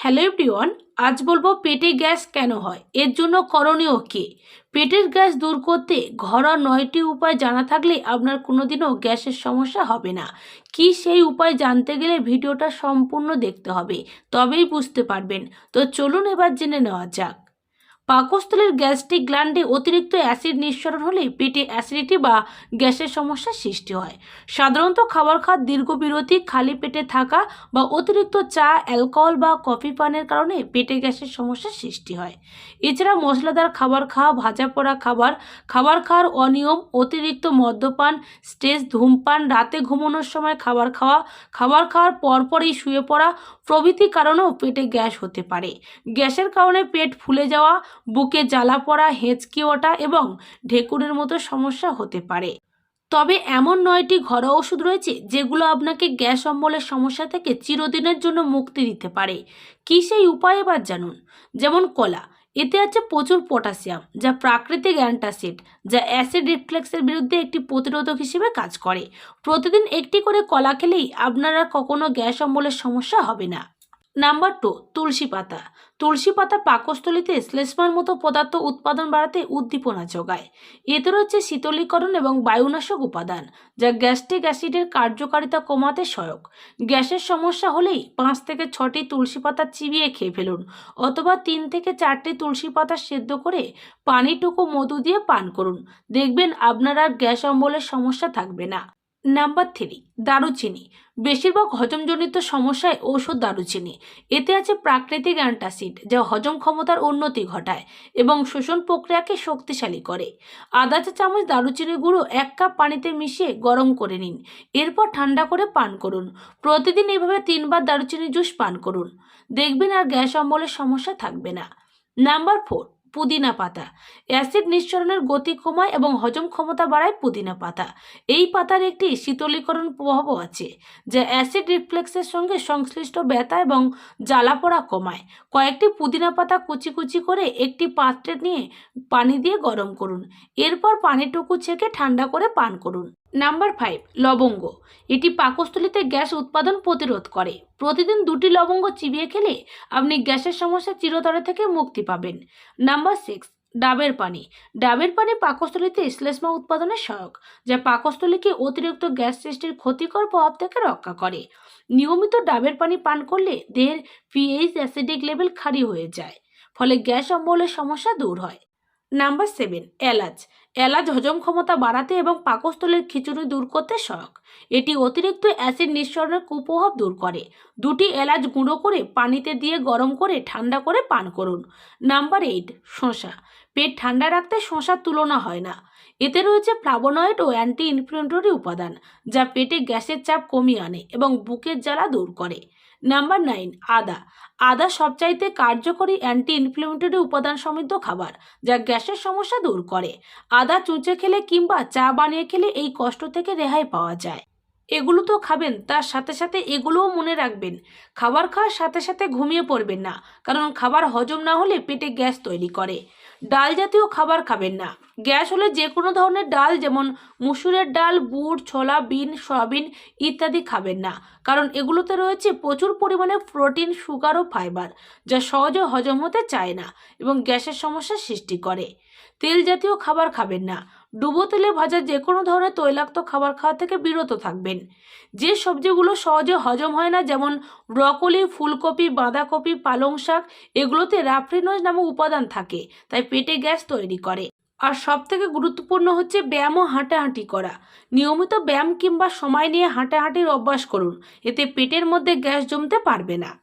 Hello everyone, আজ বলব পেটে গ্যাস কেন হয়? এর জন্য করণীয় কী? পেটের গ্যাস দূর করতে ঘরোয়া নয়টি উপায় জানা থাকলে আপনার কোনোদিনও গ্যাসের সমস্যা হবে না। কি সেই উপায় জানতে গেলে ভিডিওটা সম্পূর্ণ দেখতে হবে, তবেই বুঝতে পারবেন। তো চলুন এবার জেনে নেওয়া যাক। পাকস্থলীর গ্যাস্ট্রিক গ্ল্যান্ডে অতিরিক্ত অ্যাসিড নিঃসরণ হলে পেটে অ্যাসিডিটি বা গ্যাসের সমস্যার সৃষ্টি হয়। সাধারণত খাবার খাওয়ার দীর্ঘ বিরতি, খালি পেটে থাকা বা অতিরিক্ত চা, অ্যালকোহল বা কফি পানের কারণে পেটে গ্যাসের সমস্যার সৃষ্টি হয়। এছাড়া মশলাদার খাবার খাওয়া, ভাজা পোড়া খাবার খাবার খাওয়ার অনিয়ম, অতিরিক্ত মদ্যপান, স্ট্রেস, ধূমপান, রাতে ঘুমানোর সময় খাবার খাওয়া, খাবার খাওয়ার পরপরই শুয়ে পড়া প্রভৃতি কারণেও পেটে গ্যাস হতে পারে। গ্যাসের কারণে পেট ফুলে যাওয়া, বুকে জ্বালা পড়া, হেঁচকি ওঠা এবং ঢেকুরের মতো সমস্যা হতে পারে। তবে এমন নয়টি ঘরোয়া ওষুধ রয়েছে যেগুলো আপনাকে গ্যাস অম্বলের সমস্যা থেকে চিরদিনের জন্য মুক্তি দিতে পারে। কী সেই উপায় এবার জানুন। যেমন কলা। এতে আছে প্রচুর পটাশিয়াম, যা প্রাকৃতিক অ্যান্টাসিড, যা অ্যাসিড রিফ্লেক্সের বিরুদ্ধে একটি প্রতিরোধক হিসেবে কাজ করে। প্রতিদিন একটি করে কলা খেলেই আপনারা কখনো গ্যাস অম্বলের সমস্যা হবে না। নাম্বার টু, তুলসী পাতা। তুলসী পাতা পাকস্থলিতে শ্লেষ্মার মতো পদার্থ উৎপাদন বাড়াতে উদ্দীপনা যোগায়। এতে রয়েছে শীতলীকরণ এবং বায়ুনাশক উপাদান, যা গ্যাস্ট্রিক অ্যাসিডের কার্যকারিতা কমাতে সহায়ক। গ্যাসের সমস্যা হলেই পাঁচ থেকে ছটি তুলসী পাতা চিবিয়ে খেয়ে ফেলুন, অথবা তিন থেকে চারটি তুলসী পাতা সেদ্ধ করে পানিটুকু মধু দিয়ে পান করুন। দেখবেন আপনার আর গ্যাস অম্বলের সমস্যা থাকবে না। নাম্বার থ্রি, দারুচিনি। বেশিরভাগ হজমজনিত সমস্যায় ঔষধ দারুচিনি। এতে আছে প্রাকৃতিক অ্যান্টাসিড, যা হজম ক্ষমতার উন্নতি ঘটায় এবং শোষণ প্রক্রিয়াকে শক্তিশালী করে। আধা চা চামচ দারুচিনি গুঁড়ো এক কাপ পানিতে মিশিয়ে গরম করে নিন। এরপর ঠান্ডা করে পান করুন। প্রতিদিন এভাবে তিনবার দারুচিনি জুস পান করুন। দেখবেন আর গ্যাস অম্বলের সমস্যা থাকবে না। নাম্বার ফোর পুদিনা পাতা। অ্যাসিড নিঃসরণের গতি কমায় এবং হজম ক্ষমতা বাড়ায় পুদিনা পাতা। এই পাতার একটি শীতলীকরণ প্রভাবও আছে, যা অ্যাসিড রিফ্লেক্সের সঙ্গে সংশ্লিষ্ট ব্যথা এবং জ্বালাপোড়া কমায়। কয়েকটি পুদিনা পাতা কুচি কুচি করে একটি পাত্রে নিয়ে পানি দিয়ে গরম করুন। এরপর পানিটুকু ছেঁকে ঠান্ডা করে পান করুন। নাম্বার ফাইভ, লবঙ্গ। এটি পাকস্থলিতে গ্যাস উৎপাদন প্রতিরোধ করে। প্রতিদিন দুটি লবঙ্গ চিবিয়ে খেলে আপনি গ্যাসের সমস্যা চিরতরে থেকে মুক্তি পাবেন। নাম্বার সিক্স, ডাবের পানি। ডাবের পানি পাকস্থলীতে শ্লেষ্মা উৎপাদনের সহায়ক, যা পাকস্থলীকে অতিরিক্ত গ্যাস সৃষ্টির ক্ষতিকর প্রভাব থেকে রক্ষা করে। নিয়মিত ডাবের পানি পান করলে দেহের পিএইচ অ্যাসিডিক লেভেল খারি হয়ে যায়, ফলে গ্যাস অম্বলের সমস্যা দূর হয়। নাম্বার সেভেন, এলাচ। এলাচ হজম ক্ষমতা বাড়াতে এবং পাকস্থলের খিচুড়ি দূর করতে সহায়ক। এটি অতিরিক্ত অ্যাসিড নিঃসরণের কুপ্রভাব দূর করে। দুটি এলাচ গুঁড়ো করে পানিতে দিয়ে গরম করে ঠান্ডা করে পান করুন। নাম্বার এইট, শসা। পেট ঠান্ডা রাখতে শসার তুলনা হয় না। এতে রয়েছে ফ্লাভোনয়েড ও অ্যান্টি ইনফ্লেমেটরি উপাদান, যা পেটে গ্যাসের চাপ কমিয়ে আনে এবং বুকের জ্বালা দূর করে। নাম্বার নাইন, আদা। আদা সবচাইতে কার্যকরী অ্যান্টি ইনফ্লেমেটরি উপাদান সমৃদ্ধ খাবার, যা গ্যাসের সমস্যা দূর করে। আদা চুচে খেলে কিংবা চা বানিয়ে খেলে এই কষ্ট থেকে রেহাই পাওয়া যায়। এগুলো তো খাবেন, তার সাথে সাথে এগুলোও মনে রাখবেন। খাবার খাওয়ার সাথে সাথে ঘুমিয়ে পড়বেন না, কারণ খাবার হজম না হলে পেটে গ্যাস তৈরি করে। ডাল জাতীয় খাবার খাবেন না। গ্যাস হলে যে কোনো ধরনের ডাল যেমন মুসুরের ডাল, বুট, ছোলা, বিন, সয়াবিন ইত্যাদি খাবেন না, কারণ এগুলোতে রয়েছে প্রচুর পরিমাণে প্রোটিন, সুগার ও ফাইবার, যা সহজে হজম হতে চায় না এবং গ্যাসের সমস্যা সৃষ্টি করে। তেল জাতীয় খাবার খাবেন না ডুবো তেলে ভাজা যে কোনো ধরনের তৈলাক্ত খাবার খাওয়া থেকে বিরত থাকবেন। যে সবজিগুলো সহজে হজম হয় না, যেমন ব্রকলি, ফুলকপি, বাঁধাকপি, পালং শাক, এগুলোতে রাফ্রিনজ নামক উপাদান থাকে, তাই পেটে গ্যাস তৈরি করে। আর সব থেকে গুরুত্বপূর্ণ হচ্ছে ব্যায়াম ও হাঁটাহাঁটি করা। নিয়মিত ব্যায়াম কিংবা সময় নিয়ে হাঁটাহাঁটির অভ্যাস করুন, এতে পেটের মধ্যে গ্যাস জমতে পারবে না।